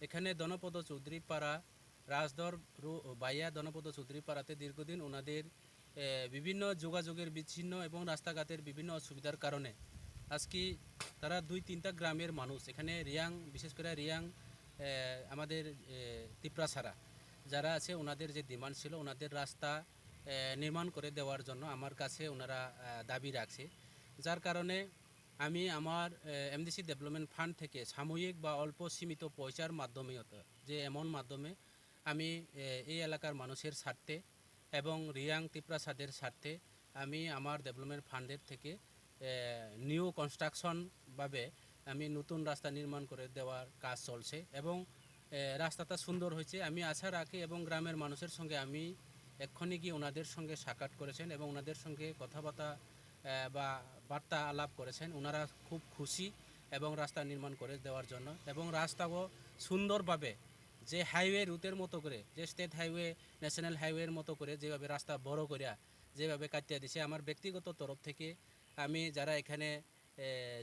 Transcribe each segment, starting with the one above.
এখানে দনপদ চৌধুরী পাড়া রাজদর রো- বাইয়া দনপদ চৌধুরী পাড়াতে দীর্ঘদিন ওনাদের বিভিন্ন যোগাযোগের বিচ্ছিন্ন এবং রাস্তাঘাটের বিভিন্ন অসুবিধার কারণে আজকে তারা দুই তিনটা গ্রামের মানুষ। এখানে রিয়াং, বিশেষ করে রিয়াং আমাদের তিপ্রাসারা যারা আছে ওনাদের যে ডিমান্ড ছিল ওনাদের রাস্তা নির্মাণ করে দেওয়ার জন্য আমার কাছে ওনারা দাবি রাখছে যার কারণে আমি আমার এমডিসি ডেভেলপমেন্ট ফান্ড থেকে সাময়িক বা অল্প সীমিত পয়সার মাধ্যমে যে এমন মাধ্যমে আমি এই এলাকার মানুষের স্বার্থে এবং রিয়াং তিপ্রাসাদের স্বার্থে আমি আমার ডেভেলপমেন্ট ফান্ডের থেকে নিউ কনস্ট্রাকশন ভাবে আমি নতুন রাস্তা নির্মাণ করে দেওয়ার কাজ চলছে এবং রাস্তাটা সুন্দর হয়েছে আমি আশা রাখি এবং গ্রামের মানুষের সঙ্গে আমি এক্ষণে গিয়ে ওনাদের সঙ্গে সাক্ষাৎ করেছেন এবং ওনাদের সঙ্গে কথাবার্তা বা বার্তা আলাপ করেছেন। ওনারা খুব খুশি এবং রাস্তা নির্মাণ করে দেওয়ার জন্য। এবং রাস্তাও সুন্দরভাবে যে হাইওয়ে রুটের মতো করে, যে স্টেট হাইওয়ে, ন্যাশনাল হাইওয়ের মতো করে যেভাবে রাস্তা বড় করিয়া যেভাবে কাটিয়ে দিছে, আমার ব্যক্তিগত তরফ থেকে আমি যারা এখানে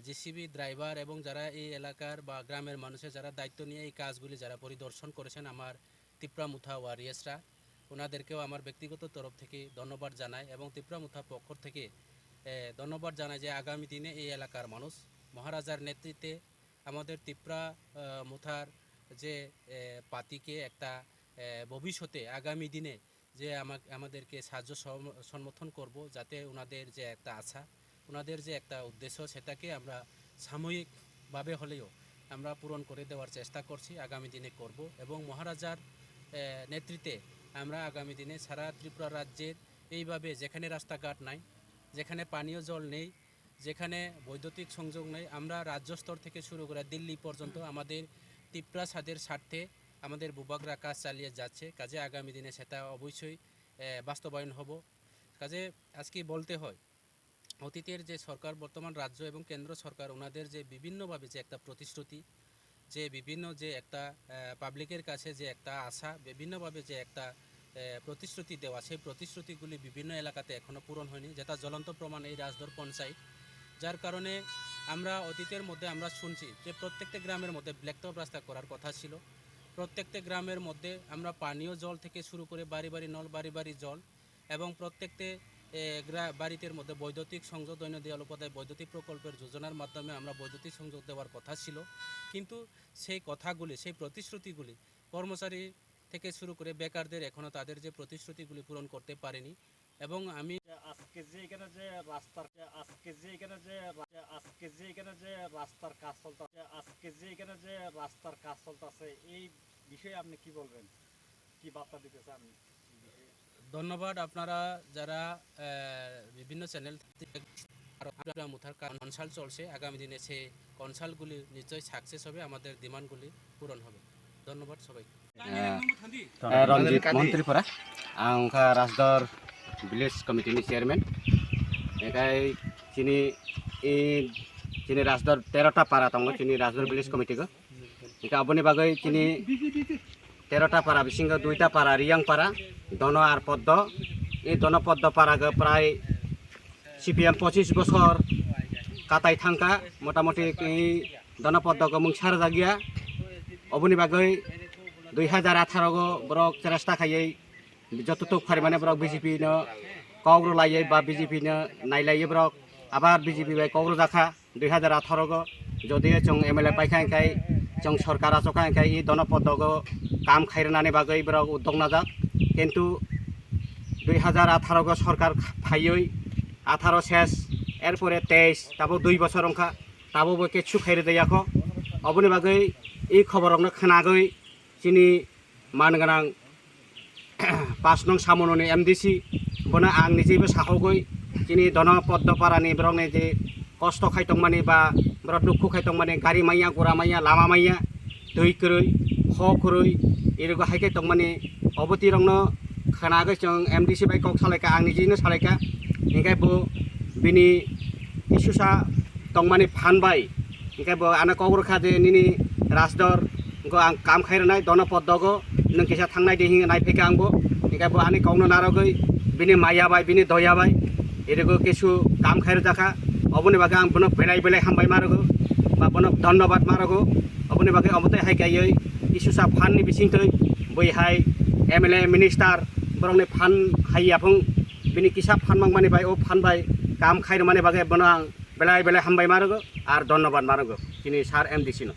জিসিবি ড্রাইভার এবং যারা এই এলাকার বা গ্রামের মানুষের যারা দায়িত্ব নিয়ে এই কাজগুলি যারা পরিদর্শন করেছেন আমার তিপ্রামুথা ওয়ারিয়াসরা ওনাদেরকেও আমার ব্যক্তিগত তরফ থেকে ধন্যবাদ জানাই এবং তিপ্রামুথা পক্ষ থেকে ধন্যবাদ জানাই যে আগামী দিনে এই এলাকার মানুষ। মহারাজার নেতৃত্বে আমাদের আহ, মুথার যে পাতিকে একটা ভবিষ্যতে আগামী দিনে যে আমাদেরকে সাহায্য সমর্থন করব যাতে ওনাদের যে একটা আশা ওনাদের যে একটা উদ্দেশ্য সেটাকে আমরা সাময়িকভাবে হলেও আমরা পূরণ করে দেওয়ার চেষ্টা করছি আগামী দিনে করব এবং মহারাজার নেতৃত্বে আমরা আগামী দিনে সারা ত্রিপুরা রাজ্যের এইভাবে যেখানে রাস্তাঘাট নাই যেখানে পানীয় জল নেই, যেখানে বৈদ্যুতিক সংযোগ নেই, আমরা রাজ্য স্তর থেকে শুরু করে দিল্লি পর্যন্ত আমাদের তিপ্রা সাদের স্বার্থে আমাদের বুবাগরা কাজ চালিয়ে যাচ্ছে। কাজে আগামী দিনে সেটা অবশ্যই বাস্তবায়ন হব। কাজে আজকে বলতে হয়, অতীতের যে সরকার, বর্তমান রাজ্য এবং কেন্দ্র সরকার, ওনাদের যে বিভিন্নভাবে যে একটা প্রতিশ্রুতি, যে বিভিন্ন যে একটা পাবলিকের কাছে যে একটা আশা, বিভিন্নভাবে যে একটা প্রতিশ্রুতি দেওয়া, সেই প্রতিশ্রুতিগুলি বিভিন্ন এলাকাতে এখনও পূরণ হয়নি, যেটা জ্বলন্ত প্রমাণ এই রাজদর পঞ্চায়েত। যার কারণে আমরা অতীতের মধ্যে আমরা শুনছি যে প্রত্যেকটা গ্রামের মধ্যে ব্ল্যাকটপ রাস্তা করার কথা ছিল। প্রত্যেকটা গ্রামের মধ্যে আমরা পানীয় জল থেকে শুরু করে বাড়ি বাড়ি নল, বাড়ি বাড়ি জল এবং প্রত্যেকটা বাড়িতে মধ্যে বৈদ্যুতিক সংযোগ দৈনদয়াল উপাধ্যায় বৈদ্যুতিক প্রকল্পের যোজনার মাধ্যমে আমরা বৈদ্যুতিক সংযোগ দেওয়ার কথা ছিল। কিন্তু সেই কথাগুলি, সেই প্রতিশ্রুতিগুলি কর্মচারী থেকে শুরু করে বেকারদের এখনও তাদের যে প্রতিশ্রুতিগুলি পূরণ করতে পারেনি। এবং আমি আজকে যে এখানে যে রাস্তার আজকে যে এখানে যে আজকে যে এখানে যে রাস্তার কাজ চলতেছে আজকে যে এখানে যে রাস্তার কাজ চলতেছে এই বিষয়ে আপনি কি বলবেন? কি বার্তা দিতে চান ধন্যবাদ আপনারা যারা বিভিন্ন চ্যানেল মুথার কনসাল্ট চলছে আগামী দিনে সেই কনসাল্টগুলি নিশ্চয়ই সাকসেস হবে আমাদের ডিমান্ডগুলি পূরণ হবে। ধন্যবাদ সবাইকে। रन्जित मन्त्रीफोरा आं उनका राजदर भिलेज कमिटिनि चेयरमेन एकाय चिनी इ चिनी राजदर तेह्रटा पारा दङ चिनी राजदर भिलेज कमिटिको एका अबनि बागै चिनी तेह्रटा पारा बिसिङ दुईटा पारा रियाङ पारा दन আর পদ্ম এই দনপদ্ম পাড়াকে প্রায় সিপিএম পঁচিশ বছর কাটাই থাঙ্কা মোটামুটি এই দনপদ্মকে মুংসার জাগিয়া অবনি বাগৈ দুই হাজার আঠারো বরক চেষ্টা খাই যতটুক পরিমাণে বরক বিজেপি ন কগ্র লাইयै বা বিজেপি নাইলাই নাইলাইयै বরক, আবার বিজেপি বাই কগ্র জাখা দুই হাজার আঠারো যদি চং এম এল এ পাইখাইখাই চং সরকার আসখাইখাই ই দনপদগ কাম খাইরনানি বাগৈ বরক উদ্যোগ নাজাক কিন্তু দুই হাজার আঠারো সরকার ফাইयै আঠারো শেষ, এরপরে তেইশ, তাবো দুই বছর অংখা, তাবো কিছু খাইরে দেয়াক অবনি বাগৈ এই খবর অবনো খানাগৈ जोंनि मानगोनां पास नं सामननि एम डि सि बनो आं निजेबो साख'गै जोंनि धन पद्मपारानि ब्रंनि जे खस्थ' खायथंमानि बा बिराद दुखु खायथंमानि गारि माइया गरा माइया लामा माइया दै करै ख करै एरगो हायखाय तंमानि अबति रंनो खानागै जों एम डि सि बाइकखौ सालायखा आं निजेनो सालायखा इनखायबो बिनि इसुसा तंमानि फानबाय इनखायबो आना कग्रोखा जे निनि राजदर गो आं काम खायरनाय दन पद्मगो नों केसा थांनाय देहिं नायफैखा आंबो इंखाय बो आनि कावनो नारगै बिनि माइयाबाय बिनि दयाबाय एरगो केसु काम खायर जाखा अबनि बागै आं बनो बेलाय बेलाय हामबाय मारगो बा बनो धन्यबाद मारगो अबनि बागै अमते हाइकायै इसुसा फाननि बिथिंथै बैहाय एम एल ए मिनिस्टार बरंनि फान हाइ आफं बिनि किसा फानमां माने बाय ओ फानबाय काम खायनो माने बागे बनां बेलाय बेलाय हामबाय मारगो आर धन्यबाद मारगो दिनै सार एम डि सि नो